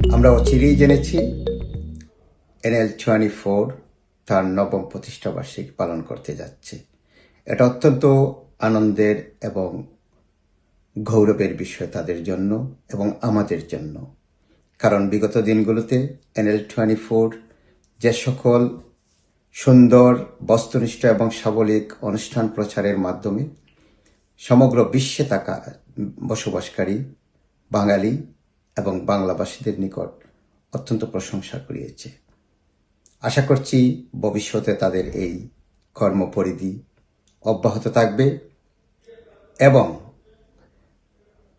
আমরা অচিরেই জেনেছি, এনএল টোয়েন্টি ফোর তার নবম প্রতিষ্ঠা বার্ষিকী পালন করতে যাচ্ছে। এটা অত্যন্ত আনন্দের এবং গৌরবের বিষয় তাদের জন্য এবং আমাদের জন্য। কারণ বিগত দিনগুলোতে এনএল টোয়েন্টি ফোর যে সকল সুন্দর, বস্তুনিষ্ঠ এবং সাবলিক অনুষ্ঠান প্রচারের মাধ্যমে সমগ্র বিশ্বে থাকা বসবাসকারী বাঙালি এবং বাংলাভাষীদের নিকট অত্যন্ত প্রশংসা করিয়েছে। আশা করছি ভবিষ্যতে তাদের এই কর্মপরিধি অব্যাহত থাকবে এবং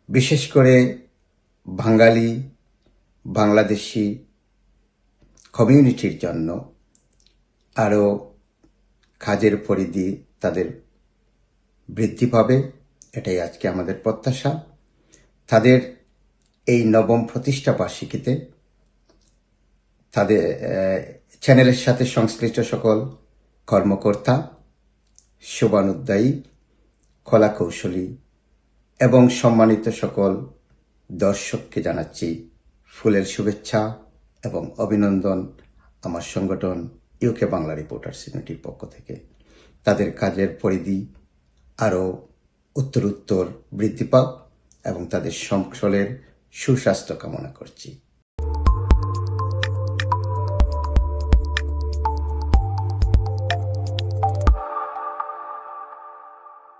বিশেষ করে বাঙালি, বাংলাদেশি কমিউনিটির জন্য আরও কাজের পরিধি তাদের বৃদ্ধি পাবে, এটাই আজকে আমাদের প্রত্যাশা। তাদের এই নবম প্রতিষ্ঠা বার্ষিকীতে তাদের চ্যানেলের সাথে সংশ্লিষ্ট সকল কর্মকর্তা শোভানুদ্দায়ী কলা কৌশলী এবং সম্মানিত সকল দর্শককে জানাচ্ছি ফুলের শুভেচ্ছা এবং অভিনন্দন আমার সংগঠন ইউকে বাংলা রিপোর্টার্স ইউনিটির পক্ষ থেকে। তাদের কাজের পরিধি আরও উত্তর উত্তর বৃদ্ধি পাক এবং তাদের সংসলের সুস্বাস্থ্য কামনা করছি।